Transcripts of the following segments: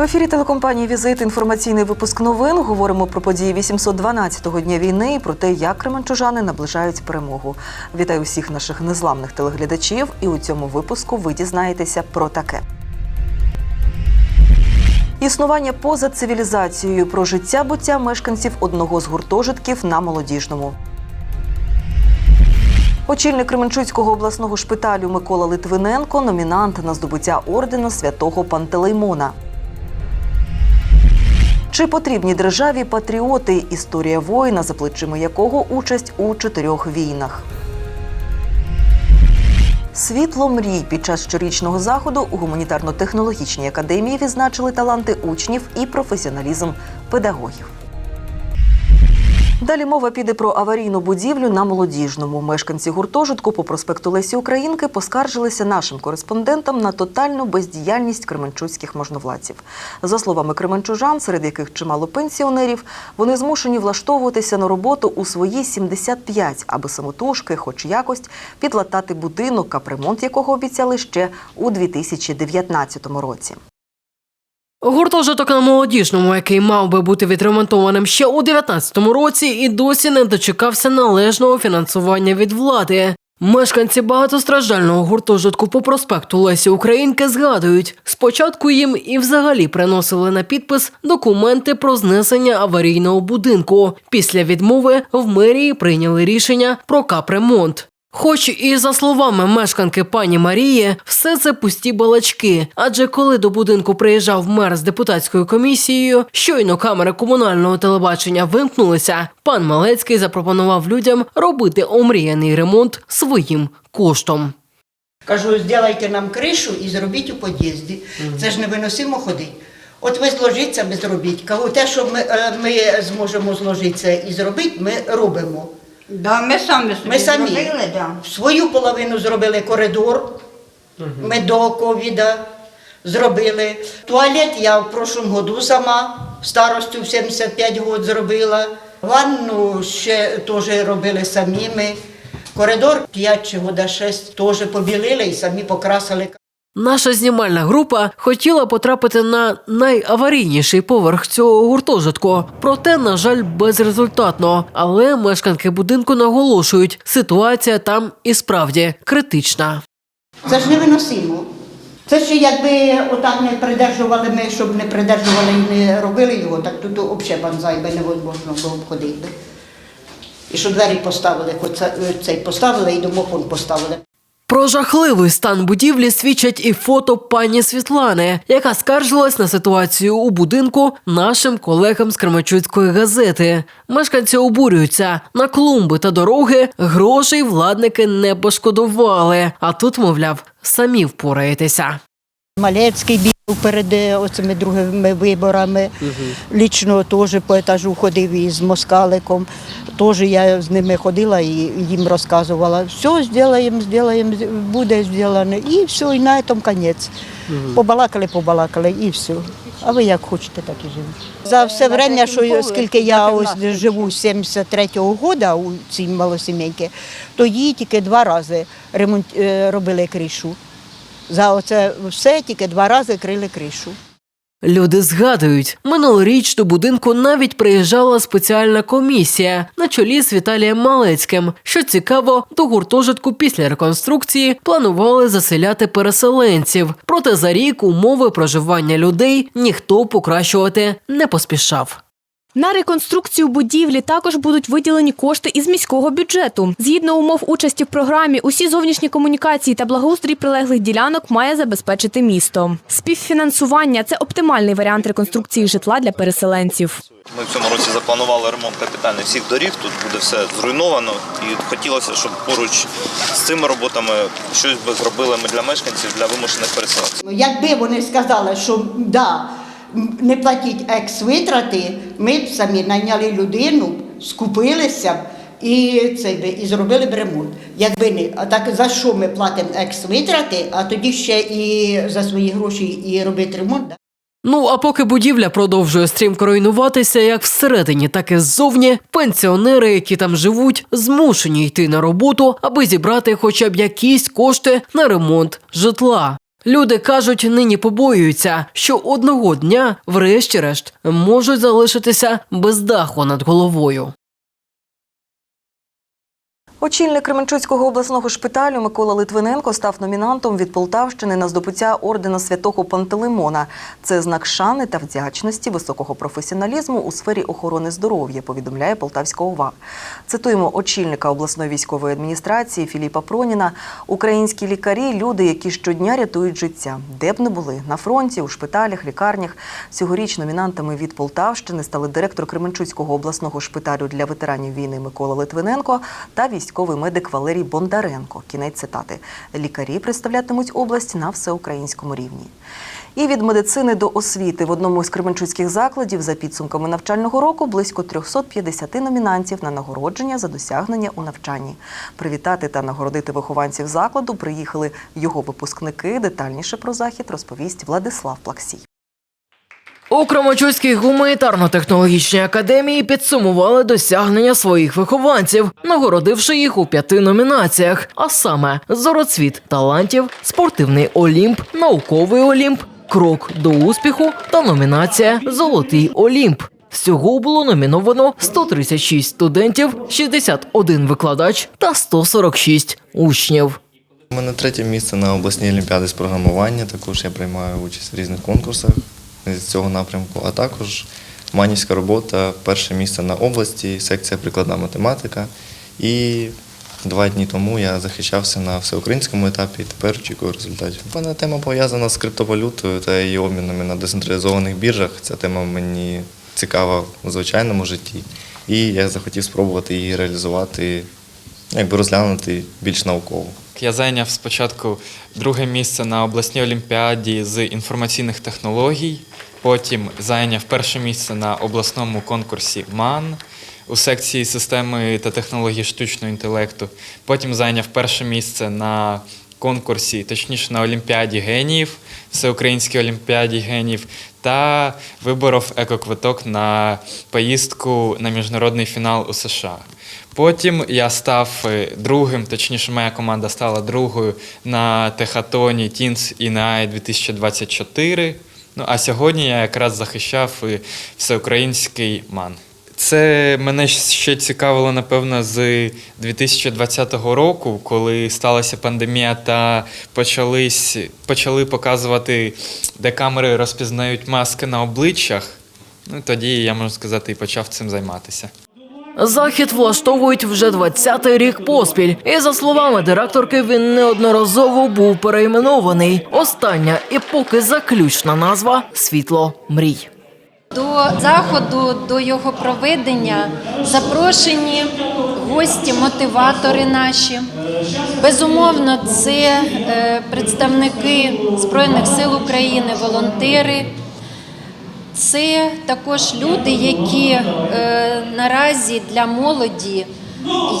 В ефірі телекомпанії Візит інформаційний випуск новин. Говоримо про події 812-го дня війни і про те, як кременчужани наближають перемогу. Вітаю усіх наших незламних телеглядачів. І у цьому випуску ви дізнаєтеся про таке. Існування поза цивілізацією про життя буття мешканців одного з гуртожитків на молодіжному. Очільник Кременчуцького обласного шпиталю Микола Литвиненко номінант на здобуття ордена святого Пантелеймона. Чи потрібні державі патріоти? Історія воїна, за плечима якого участь у чотирьох війнах. Світло мрій під час щорічного заходу у гуманітарно-технологічній академії відзначили таланти учнів і професіоналізм педагогів. Далі мова піде про аварійну будівлю на молодіжному. Мешканці гуртожитку по проспекту Лесі Українки поскаржилися нашим кореспондентам на тотальну бездіяльність кременчуцьких можновладців. За словами кременчужан, серед яких чимало пенсіонерів, вони змушені влаштовуватися на роботу у свої 75, аби самотужки, хоч якось, підлатати будинок, капремонт якого обіцяли ще у 2019 році. Гуртожиток на молодіжному, який мав би бути відремонтованим ще у 19-му році, і досі не дочекався належного фінансування від влади. Мешканці багатостраждального гуртожитку по проспекту Лесі Українки згадують, спочатку їм і взагалі приносили на підпис документи про знесення аварійного будинку. Після відмови в мерії прийняли рішення про капремонт. Хоч і за словами мешканки пані Марії, все це пусті балачки. Адже коли до будинку приїжджав мер з депутатською комісією, щойно камери комунального телебачення вимкнулися, пан Малецький запропонував людям робити омріяний ремонт своїм коштом. Кажу, зробіть нам кришу і зробіть у під'їзді. Це ж невиносимо ходити. От ви зложіться, ми зробіть. Кажу, те, що ми, е, ми зможемо зложитися і зробити, ми робимо. Да, ми самі собі Ми самі зробили, да. свою половину зробили коридор. Ми до ковіда зробили. Туалет я в прошлому году сама старостю в 75 років зробила. Ванну ще теж робили самі ми. Коридор 5 чи года 6 теж побілили і самі покрасили. Наша знімальна група хотіла потрапити на найаварійніший поверх цього гуртожитку. Проте, на жаль, безрезультатно. Але мешканки будинку наголошують, ситуація там і справді критична. Це ж невиносимо. Це ще якби отак не придержували ми, щоб не придержували і не робили його, так тут взагалі банзай би не можна було обходити. І що двері поставили, хоч цей поставили і домофон поставили. Про жахливий стан будівлі свідчать і фото пані Світлани, яка скаржилась на ситуацію у будинку нашим колегам з Кремачуцької газети. Мешканці обурюються на клумби та дороги грошей владники не пошкодували. А тут, мовляв, самі впораєтеся. Малецький бігав перед е, оцими другими виборами. Лічно теж по етажу ходив із москаликом. Теж я з ними ходила і їм розказувала. Все зробимо, зробимо, буде зроблено. І все, і на цьому кінець. Побалакали, побалакали, і все. А ви як хочете, так і живіть. За все время, що скільки я ось живу з 73-го року у цій малосімейці, то їй тільки два рази ремонт, е, робили кришу. За оце все тільки два рази крили кришу. Люди згадують, минулоріч до будинку навіть приїжджала спеціальна комісія на чолі з Віталієм Малецьким. Що цікаво, до гуртожитку після реконструкції планували заселяти переселенців. Проте за рік умови проживання людей ніхто покращувати не поспішав. На реконструкцію будівлі також будуть виділені кошти із міського бюджету. Згідно умов участі в програмі, усі зовнішні комунікації та благоустрій прилеглих ділянок має забезпечити місто. Співфінансування це оптимальний варіант реконструкції житла для переселенців. Ми в цьому році запланували ремонт капітальний всіх доріг. Тут буде все зруйновано, і хотілося, щоб поруч з цими роботами щось би зробили ми для мешканців, для вимушених переселенців. Ну, Якби вони сказали, що да, не платіть екс-витрати, ми б самі найняли людину, скупилися б і, це, і зробили б ремонт. Якби не, а так за що ми платимо екс-витрати, а тоді ще і за свої гроші і робити ремонт. Да? Ну а поки будівля продовжує стрімко руйнуватися, як всередині, так і ззовні, пенсіонери, які там живуть, змушені йти на роботу, аби зібрати хоча б якісь кошти на ремонт житла. Люди кажуть, нині побоюються, що одного дня, врешті-решт, можуть залишитися без даху над головою. Очільник Кременчуцького обласного шпиталю Микола Литвиненко став номінантом від Полтавщини на здобуття ордена святого Пантелеймона. Це знак шани та вдячності високого професіоналізму у сфері охорони здоров'я, повідомляє Полтавська ОВА. Цитуємо очільника обласної військової адміністрації Філіпа Проніна. Українські лікарі люди, які щодня рятують життя, де б не були на фронті, у шпиталях, лікарнях. Цьогоріч номінантами від Полтавщини стали директор Кременчуцького обласного шпиталю для ветеранів війни Микола Литвиненко та військовий медик Валерій Бондаренко. Кінець цитати. Лікарі представлятимуть область на всеукраїнському рівні. І від медицини до освіти в одному із кременчуцьких закладів за підсумками навчального року близько 350 номінантів на нагородження за досягнення у навчанні. Привітати та нагородити вихованців закладу приїхали його випускники. Детальніше про захід розповість Владислав Плаксій. У Крамачуцькій гуманітарно-технологічній академії підсумували досягнення своїх вихованців, нагородивши їх у п'яти номінаціях, а саме Зороцвіт талантів, спортивний Олімп, науковий Олімп, крок до успіху та номінація Золотий Олімп. Всього було номіновано 136 студентів, 61 викладач та 146 учнів. У мене третє місце на обласній олімпіаді з програмування. Також я приймаю участь в різних конкурсах з цього напрямку, а також манівська робота, перше місце на області, секція прикладна математика. І два дні тому я захищався на всеукраїнському етапі і тепер очікую результатів. Мене тема пов'язана з криптовалютою та її обмінами на децентралізованих біржах. Ця тема мені цікава у звичайному житті. І я захотів спробувати її реалізувати, якби розглянути більш науково. Я зайняв спочатку друге місце на обласній олімпіаді з інформаційних технологій. Потім зайняв перше місце на обласному конкурсі МАН у секції системи та технологій штучного інтелекту. Потім зайняв перше місце на конкурсі, точніше на Олімпіаді геніїв, Всеукраїнській Олімпіаді геніїв, та виборов екоквиток на поїздку на міжнародний фінал у США. Потім я став е, другим, точніше, моя команда стала другою на техатоні Teens INAI 2024. Ну а сьогодні я якраз захищав е, всеукраїнський ман. Це мене ще цікавило, напевно, з 2020 року, коли сталася пандемія та почались, почали показувати, де камери розпізнають маски на обличчях. Ну, тоді я можу сказати, і почав цим займатися. Захід влаштовують вже 20-й рік поспіль, і за словами директорки, він неодноразово був перейменований. Остання і поки заключна назва світло мрій. До заходу, до його проведення запрошені гості, мотиватори наші. Безумовно, це е, представники Збройних сил України, волонтери. Це також люди, які е, наразі для молоді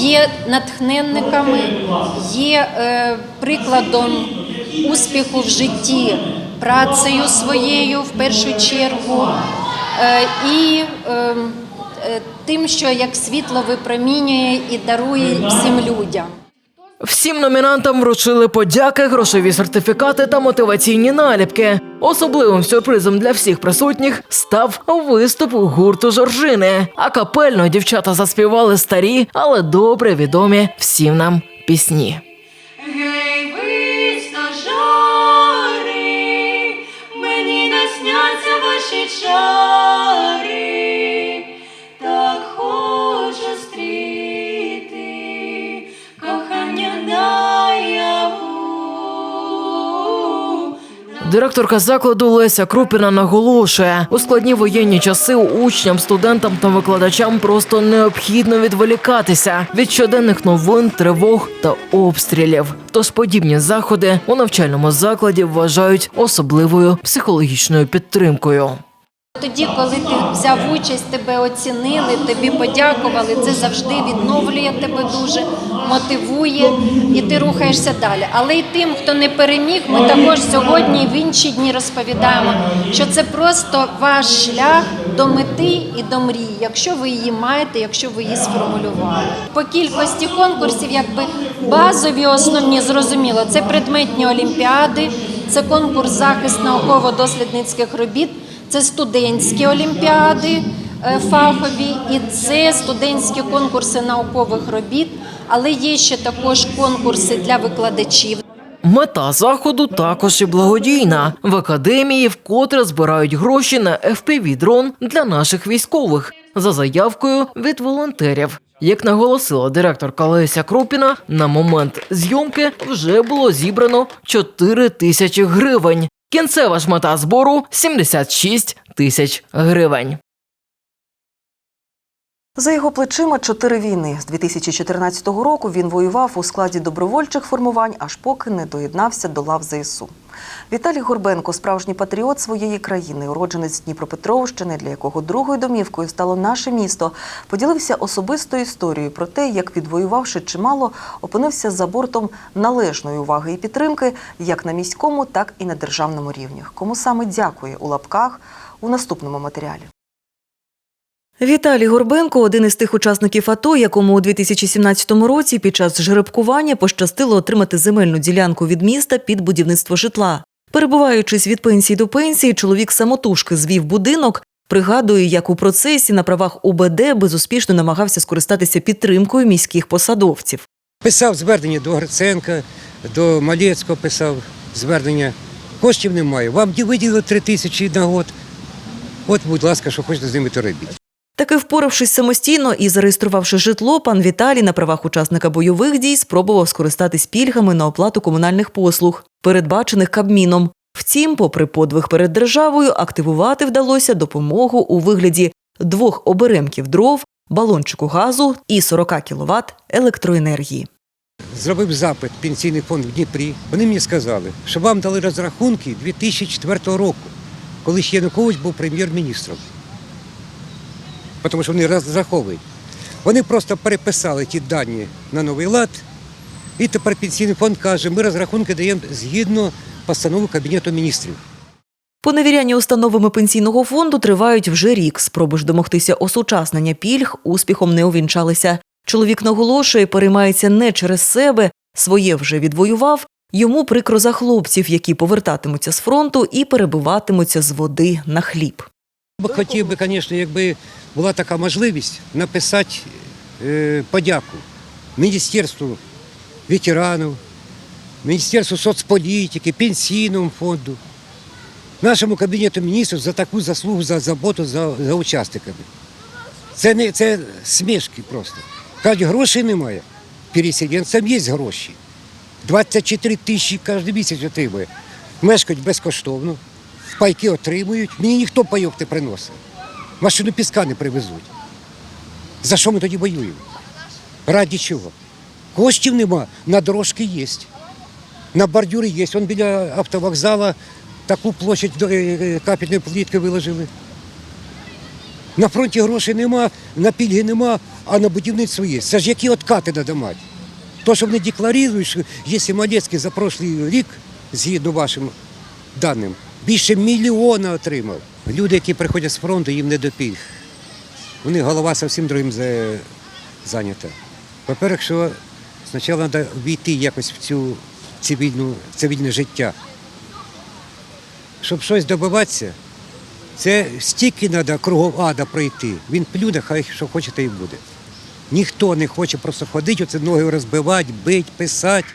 є натхненниками, є е, прикладом успіху в житті працею своєю в першу чергу е, і е, е, тим, що як світло випромінює і дарує всім людям. Всім номінантам вручили подяки, грошові сертифікати та мотиваційні наліпки. Особливим сюрпризом для всіх присутніх став виступ гурту Жоржини. А капельно дівчата заспівали старі, але добре відомі всім нам пісні. Мені насняться ваші чари, Директорка закладу Леся Крупіна наголошує, у складні воєнні часи учням, студентам та викладачам просто необхідно відволікатися від щоденних новин, тривог та обстрілів. Тож подібні заходи у навчальному закладі вважають особливою психологічною підтримкою. Тоді, коли ти взяв участь, тебе оцінили, тобі подякували, це завжди відновлює тебе дуже, мотивує і ти рухаєшся далі. Але й тим, хто не переміг, ми також сьогодні в інші дні розповідаємо, що це просто ваш шлях до мети і до мрії, якщо ви її маєте, якщо ви її сформулювали. По кількості конкурсів, якби базові, основні, зрозуміло, це предметні олімпіади. це конкурс захист науково-дослідницьких робіт, це студентські олімпіади е, фахові і це студентські конкурси наукових робіт, але є ще також конкурси для викладачів. Мета заходу також і благодійна. В академії вкотре збирають гроші на FPV-дрон для наших військових за заявкою від волонтерів. Як наголосила директорка Леся Крупіна, на момент зйомки вже було зібрано 4 тисячі гривень. Кінцева ж мета збору 76 тисяч гривень. За його плечима чотири війни. З 2014 року він воював у складі добровольчих формувань, аж поки не доєднався до лав ЗСУ. Віталій Горбенко справжній патріот своєї країни, уродженець Дніпропетровщини, для якого другою домівкою стало наше місто, поділився особистою історією про те, як відвоювавши чимало, опинився за бортом належної уваги і підтримки як на міському, так і на державному рівнях. Кому саме дякує у лапках у наступному матеріалі. Віталій Горбенко один із тих учасників АТО, якому у 2017 році під час жеребкування пощастило отримати земельну ділянку від міста під будівництво житла. Перебуваючись від пенсії до пенсії, чоловік самотужки звів будинок. Пригадує, як у процесі на правах УБД безуспішно намагався скористатися підтримкою міських посадовців. Писав звернення до Гриценка, до Малецького писав звернення. Коштів немає. Вам виділили три тисячі на год. От, будь ласка, що хочете з ними, то робіть. Таки впоравшись самостійно і зареєструвавши житло, пан Віталій на правах учасника бойових дій спробував скористатись пільгами на оплату комунальних послуг, передбачених Кабміном. Втім, попри подвиг перед державою, активувати вдалося допомогу у вигляді двох оберемків дров, балончику газу і 40 кВт електроенергії. Зробив запит пенсійний фонд в Дніпрі. Вони мені сказали, що вам дали розрахунки 2004 року, коли ще Янукович був прем'єр-міністром. Тому що вони розраховують. Вони просто переписали ті дані на новий лад, і тепер пенсійний фонд каже, ми розрахунки даємо згідно постанови Кабінету міністрів. Поневіряння установами пенсійного фонду тривають вже рік. Спроби ж домогтися осучаснення пільг успіхом не увінчалися. Чоловік наголошує, переймається не через себе, своє вже відвоював. Йому прикро за хлопців, які повертатимуться з фронту і перебиватимуться з води на хліб. Хотів би, звісно, якби була така можливість написати е, подяку Міністерству ветеранів, Міністерству соцполітики, Пенсійному фонду, нашому Кабінету міністрів за таку заслугу за заботу за, за учасниками. Це не це смішки просто. Кажуть, грошей немає. Переселенцям є гроші. 24 тисячі кожен місяць отримує. Мешкають безкоштовно, пайки отримують. Мені ніхто пайок не приносить. Машину піска не привезуть. За що ми тоді воюємо? Раді чого? Коштів нема, на дорожки є. На бордюри є. Вон біля автовокзала таку площадь е, е, капельної плітки виложили. На фронті грошей нема, на пільги нема, а на будівництво є. Це ж які откати треба мати? То, що вони декларують, що якщо Малецький за прошлий рік, згідно вашим даним, більше мільйона отримав. Люди, які приходять з фронту, їм не до пільг. У них голова зовсім другим за- зайнята. По-перше, що спочатку треба війти якось в цю цивільну, цивільне життя. Щоб щось добиватися, це стільки треба кругом ада пройти. Він плюне, хай що хоче, те і буде. Ніхто не хоче просто ходити, оце ноги розбивати, бити, писати.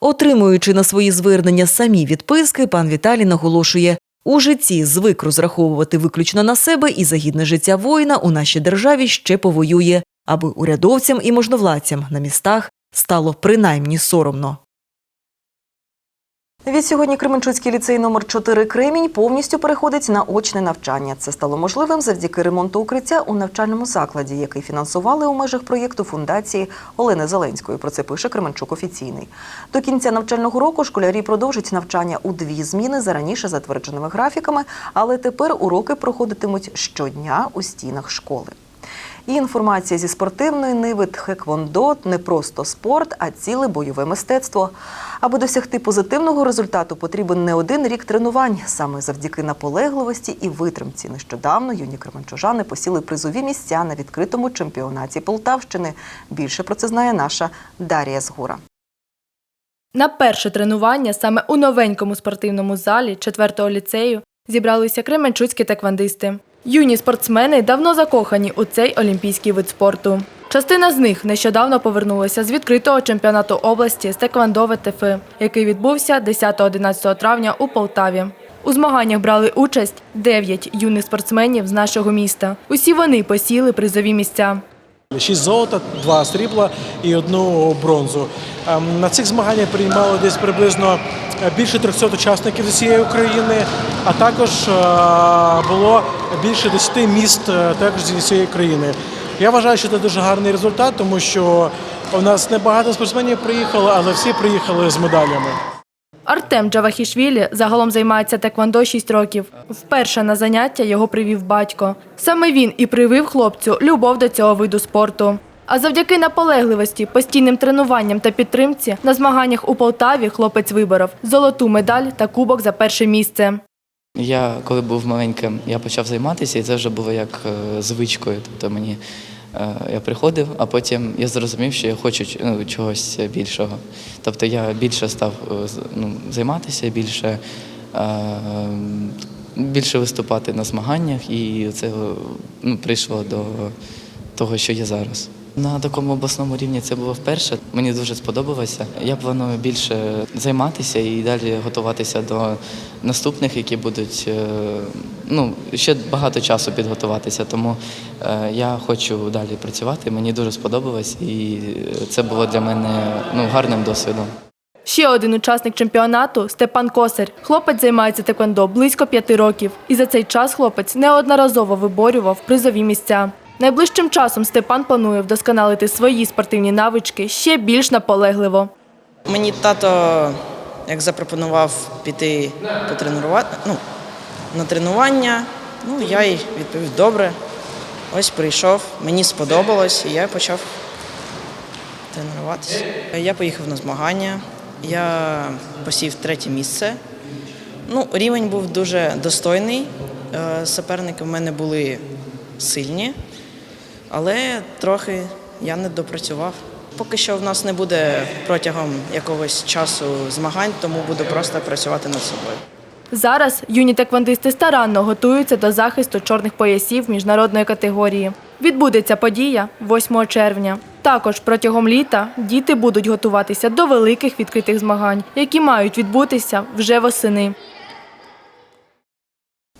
Отримуючи на свої звернення самі відписки, пан Віталій наголошує, у житті звик розраховувати виключно на себе і загідне життя воїна у нашій державі ще повоює, аби урядовцям і можновладцям на містах стало принаймні соромно. Від сьогодні Кременчуцький ліцей номер 4 Кремінь повністю переходить на очне навчання. Це стало можливим завдяки ремонту укриття у навчальному закладі, який фінансували у межах проєкту фундації Олени Зеленської. Про це пише Кременчук офіційний. До кінця навчального року школярі продовжать навчання у дві зміни за раніше затвердженими графіками, але тепер уроки проходитимуть щодня у стінах школи. І інформація зі спортивної ниви Тхеквондо не просто спорт, а ціле бойове мистецтво. Аби досягти позитивного результату, потрібен не один рік тренувань. Саме завдяки наполегливості і витримці. Нещодавно юні кременчужани посіли призові місця на відкритому чемпіонаті Полтавщини. Більше про це знає наша Дар'я Згура. На перше тренування саме у новенькому спортивному залі 4-го ліцею зібралися кременчуцькі таквандисти. Юні спортсмени давно закохані у цей олімпійський вид спорту. Частина з них нещодавно повернулася з відкритого чемпіонату області з Теквандо ВТФ, який відбувся 10-11 травня у Полтаві. У змаганнях брали участь 9 юних спортсменів з нашого міста. Усі вони посіли призові місця. Шість золота, два срібла і одну бронзу. Ем, На цих змаганнях приймало десь приблизно е, більше 300 учасників з усієї України, а також е, було більше 10 міст е, також зі всієї країни. Я вважаю, що це дуже гарний результат, тому що у нас небагато спортсменів приїхало, але всі приїхали з медалями. Артем Джавахішвілі загалом займається теквондо 6 років. Вперше на заняття його привів батько. Саме він і привив хлопцю любов до цього виду спорту. А завдяки наполегливості, постійним тренуванням та підтримці на змаганнях у Полтаві хлопець виборов золоту медаль та кубок за перше місце. Я коли був маленьким, я почав займатися, і це вже було як е, звичкою. Тобто мені я приходив, а потім я зрозумів, що я хочу ну, чогось більшого. Тобто я більше став е, ну, займатися, більше, е, більше виступати на змаганнях, і це е, ну, прийшло до того, що є зараз. На такому обласному рівні це було вперше. Мені дуже сподобалося. Я планую більше займатися і далі готуватися до наступних, які будуть е, ну ще багато часу підготуватися. Тому е, я хочу далі працювати. Мені дуже сподобалось, і це було для мене ну гарним досвідом. Ще один учасник чемпіонату Степан Косар. Хлопець займається теквондо близько п'яти років. І за цей час хлопець неодноразово виборював призові місця. Найближчим часом Степан планує вдосконалити свої спортивні навички ще більш наполегливо. Мені тато як запропонував піти потренувати, ну, на тренування. Ну, я й відповів добре. Ось прийшов, мені сподобалось, і я почав тренуватися. Я поїхав на змагання, я посів третє місце. Ну, рівень був дуже достойний. Е, Суперники в мене були сильні, але трохи я не допрацював. Поки що в нас не буде протягом якогось часу змагань, тому буду просто працювати над собою. Зараз юні теквондисти старанно готуються до захисту чорних поясів міжнародної категорії. Відбудеться подія 8 червня. Також протягом літа діти будуть готуватися до великих відкритих змагань, які мають відбутися вже восени.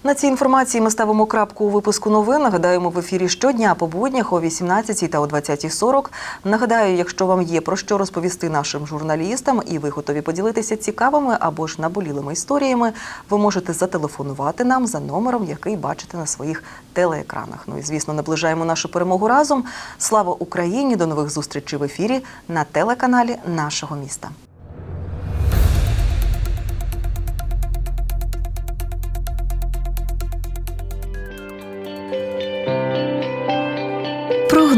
На цій інформації ми ставимо крапку у випуску новин. Нагадаємо в ефірі щодня по буднях о 18 та о 20.40. Нагадаю, якщо вам є про що розповісти нашим журналістам, і ви готові поділитися цікавими або ж наболілими історіями, ви можете зателефонувати нам за номером, який бачите на своїх телеекранах. Ну і звісно, наближаємо нашу перемогу разом. Слава Україні! До нових зустрічей в ефірі на телеканалі нашого міста.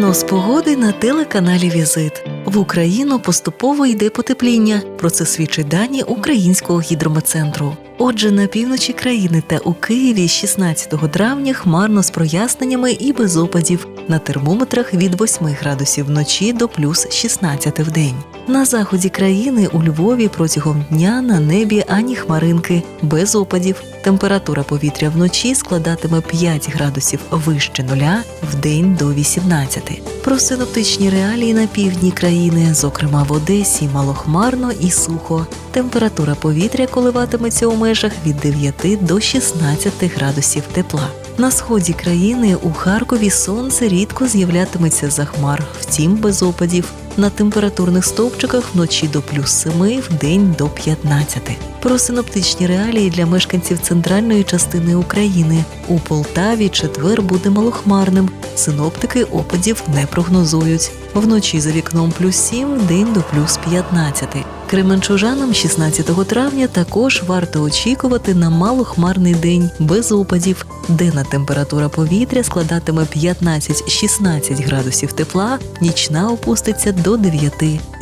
Прогноз погоди на телеканалі Візит. В Україну поступово йде потепління. Про це свідчать дані Українського гідрометцентру. Отже, на півночі країни та у Києві 16 травня хмарно з проясненнями і без опадів. На термометрах від 8 градусів вночі до плюс 16 в день. На заході країни у Львові протягом дня на небі ані хмаринки, без опадів. Температура повітря вночі складатиме 5 градусів вище нуля, в день до 18. Про синоптичні реалії на півдні країни, зокрема в Одесі, малохмарно і сухо. Температура повітря коливатиметься у межах від 9 до 16 градусів тепла. На сході країни у Харкові сонце рідко з'являтиметься за хмар, втім без опадів. На температурних стовпчиках вночі до плюс 7, в день до 15. Про синоптичні реалії для мешканців центральної частини України. У Полтаві четвер буде малохмарним. Синоптики опадів не прогнозують. Вночі за вікном плюс 7, в день до плюс 15. Кременчужанам 16 травня також варто очікувати на малохмарний день без опадів. Денна температура повітря складатиме 15-16 градусів тепла, нічна опуститься до 9.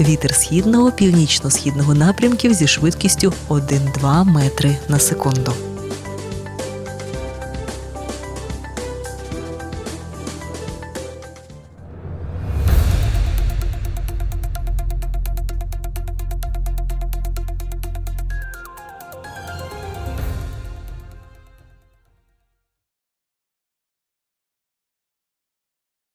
Вітер східного, північно-східного напрямків зі швидкістю 1-2 метри на секунду.